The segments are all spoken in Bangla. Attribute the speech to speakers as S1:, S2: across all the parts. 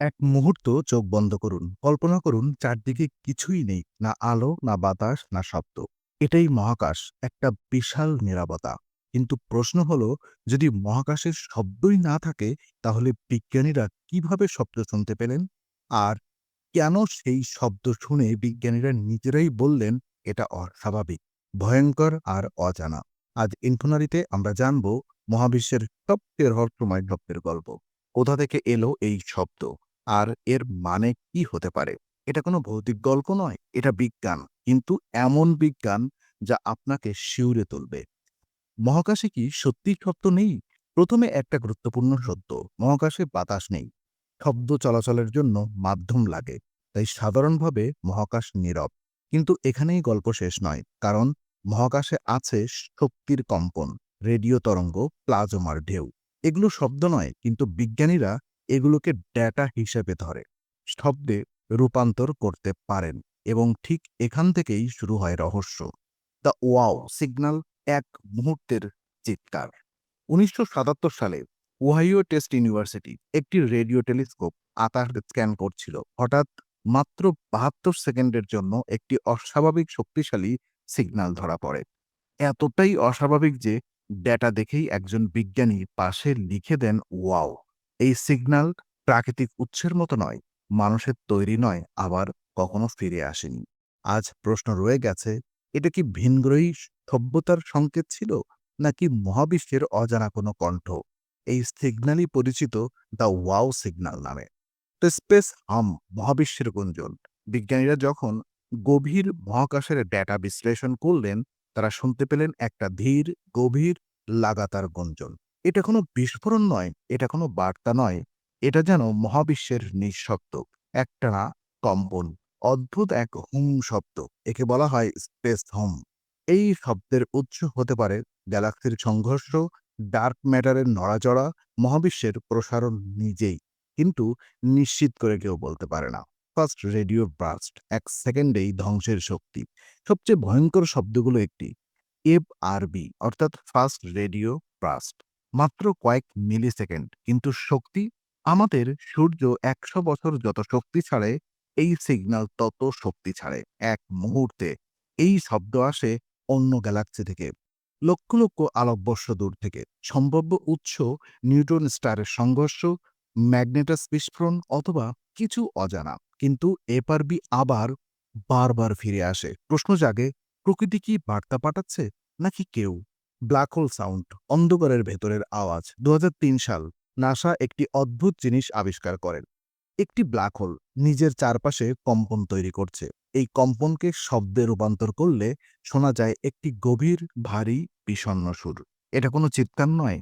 S1: এক মুহূর্ত চোখ বন্ধ করুন। কল্পনা করুন, চারদিকে কিছুই নেই, না আলো, না বাতাস, না শব্দ। এটাই মহাকাশ, একটা বিশাল নিরাপত্তা। কিন্তু প্রশ্ন হলো, যদি মহাকাশের শব্দই না থাকে, তাহলে বিজ্ঞানীরা কীভাবে শব্দ শুনতে পেলেন? আর কেন সেই শব্দ শুনে বিজ্ঞানীরা নিজেরাই বললেন, এটা অস্বাভাবিক, ভয়ঙ্কর আর অজানা আজ ইনফোনারিতে আমরা জানব, মহাবিশ্বের সবচেয়ে রহস্যময় শব্দের গল্প। কোথা থেকে এলো এই শব্দ? আর এর মানে কি হতে পারে? এটা কোনো ভৌতিক গল্প নয়, এটা বিজ্ঞান। কিন্তু এমন বিজ্ঞান যা আপনাকে শিউরে তুলবে। মহাকাশে কি সত্যি শব্দ নেই? প্রথমে একটা গুরুত্বপূর্ণ সত্য মহাকাশে বাতাস নেই। শব্দ চলাচলের জন্য মাধ্যম লাগে, তাই সাধারণভাবে মহাকাশ নীরব। কিন্তু এখানেই গল্প শেষ নয়, কারণ মহাকাশে আছে শক্তির কম্পন, রেডিও তরঙ্গ, প্লাজমার ঢেউ। এগুলো শব্দ নয়, কিন্তু বিজ্ঞানীরা এগুলোকে ডেটা হিসেবে ধরে, শব্দে রূপান্তর করতে পারেন এবং ঠিক এখান থেকেই শুরু হয় রহস্য। দ্য ওয়াও সিগন্যাল এক মুহূর্তের চিৎকার। উনিশশো সাতাত্তর সালে ওহাইও টেস্ট ইউনিভার্সিটি একটি রেডিও টেলিস্কোপ আকাশ স্ক্যান করছিল। হঠাৎ মাত্র বাহাত্তর সেকেন্ডের জন্য একটি অস্বাভাবিক শক্তিশালী সিগন্যাল ধরা পড়ে। এতটাই অস্বাভাবিক যে ডেটা দেখেই একজন বিজ্ঞানী পাশে লিখে দেন ওয়াও। এই সিগন্যাল প্রাকৃতিক উৎসের মতো নয়, মানুষের তৈরি নয়, আবার কখনো ফিরে আসেনি। আজ প্রশ্ন রয়ে গেছে, এটা কি ভিনগ্রহী সভ্যতার সংকেত ছিল, নাকি মহাবিশ্বের অজানা কোনো কণ্ঠ? এই সিগন্যালই পরিচিত দ্য ওয়াও সিগন্যাল নামে। স্পেস হাম, মহাবিশ্বের গুঞ্জন। বিজ্ঞানীরা যখন গভীর মহাকাশের ডেটা বিশ্লেষণ করলেন, তারা শুনতে পেলেন একটা ধীর, গভীর, লাগাতার গুঞ্জন। এটা কোনো বিস্ফোরণ নয়, এটা কোনো বার্তা নয়। এটা যেন মহাবিশ্বের নিঃশব্দ একটানা কম্পন অদ্ভুত এক হুম শব্দ, একে বলা হয় স্পেস হোম। এই শব্দের উৎস হতে পারে গ্যালাক্সির সংঘর্ষ, ডার্ক ম্যাটারের নড়াচড়া, মহাবিশ্বের প্রসারণ নিজেই। কিন্তু নিশ্চিত করে কেউ বলতে পারে না। ফার্স্ট রেডিও ব্রাস্ট, এক সেকেন্ডেই ধ্বংসের শক্তি। সবচেয়ে ভয়ঙ্কর শব্দগুলো একটি, এফ আরবি অর্থাৎ ফার্স্ট রেডিও ব্রাস্ট। মাত্র কয়েক মিলি সেকেন্ড কিন্তু শক্তি, আমাদের সূর্য একশো বছর যত শক্তি ছাড়ে, এই সিগন্যাল তত শক্তি ছাড়ে এক মুহূর্তে। এই শব্দ আসে অন্য গ্যালাক্সি থেকে, লক্ষ লক্ষ আলোকবর্ষ দূর থেকে। সম্ভাব্য উৎস নিউটন স্টারের সংঘর্ষ, ম্যাগনেটাস বিস্ফোরণ অথবা কিছু অজানা। কিন্তু এপারবি আবার বারবার ফিরে আসে। প্রশ্ন জাগে, প্রকৃতি কি বার্তা পাঠাচ্ছে নাকি কেউ? ব্ল্যাক হোল সাউন্ড, অন্ধকারের ভেতরের আওয়াজ। দু হাজার তিন সাল নাসা একটি অদ্ভুত জিনিস আবিষ্কার করেন। একটি ব্ল্যাক হোল নিজের চারপাশে কম্পন তৈরি করছে। এই কম্পনকে শব্দে রূপান্তর করলে শোনা যায় একটি গভীর, ভারী, বিষণ্ন সুর। এটা কোনো চিৎকার নয়,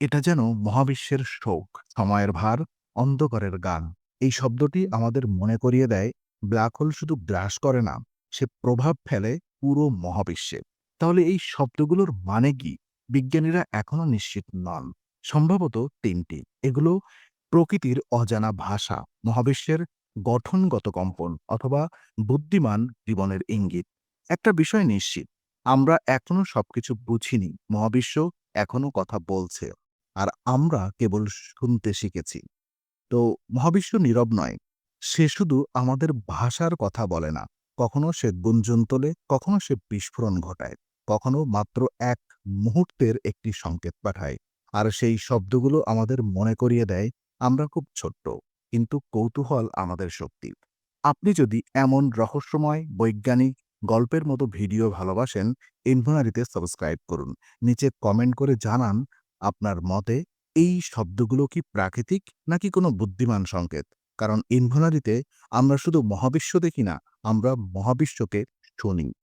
S1: এটা যেন মহাবিশ্বের শোক, সময়ের ভার, অন্ধকারের গান। এই শব্দটি আমাদের মনে করিয়ে দেয় ব্ল্যাক হোল শুধু গ্রাস করে না, সে প্রভাব ফেলে পুরো মহাবিশ্বে। তাহলে এই শব্দগুলোর মানে কি? বিজ্ঞানীরা এখনও নিশ্চিত নন। সম্ভবত তিনটি। এগুলো প্রকৃতির অজানা ভাষা, মহাবিশ্বের গঠনগত কম্পন অথবা বুদ্ধিমান জীবনের ইঙ্গিত। একটা বিষয় নিশ্চিত, আমরা এখনও সবকিছু বুঝিনি, মহাবিশ্ব এখনও কথা বলছে, আর আমরা কেবল শুনতে শিখেছি। তো মহাবিশ্ব নীরব নয়, সে শুধু আমাদের ভাষার কথা বলে না, কখনো সে গুঞ্জন তোলে, কখনো সে বিস্ফোরণ ঘটায়। কখনো মাত্র এক মুহূর্তের একটি সংকেত পাঠায়। আর সেই শব্দগুলো আমাদের মনে করিয়ে দেয়, আমরা খুব ছোট্ট, কিন্তু কৌতূহল আমাদের শক্তি। আপনি যদি এমন রহস্যময়, বৈজ্ঞানিক গল্পের মতো ভিডিও ভালোবাসেন ইনভোনারিতে সাবস্ক্রাইব করুন। নিচে কমেন্ট করে জানান, আপনার মতে এই শব্দগুলো কি প্রাকৃতিক নাকি কোনো বুদ্ধিমান সংকেত? কারণ ইনভোনারিতে আমরা শুধু মহাবিশ্ব দেখি না, আমরা মহাবিশ্বকে শুনি।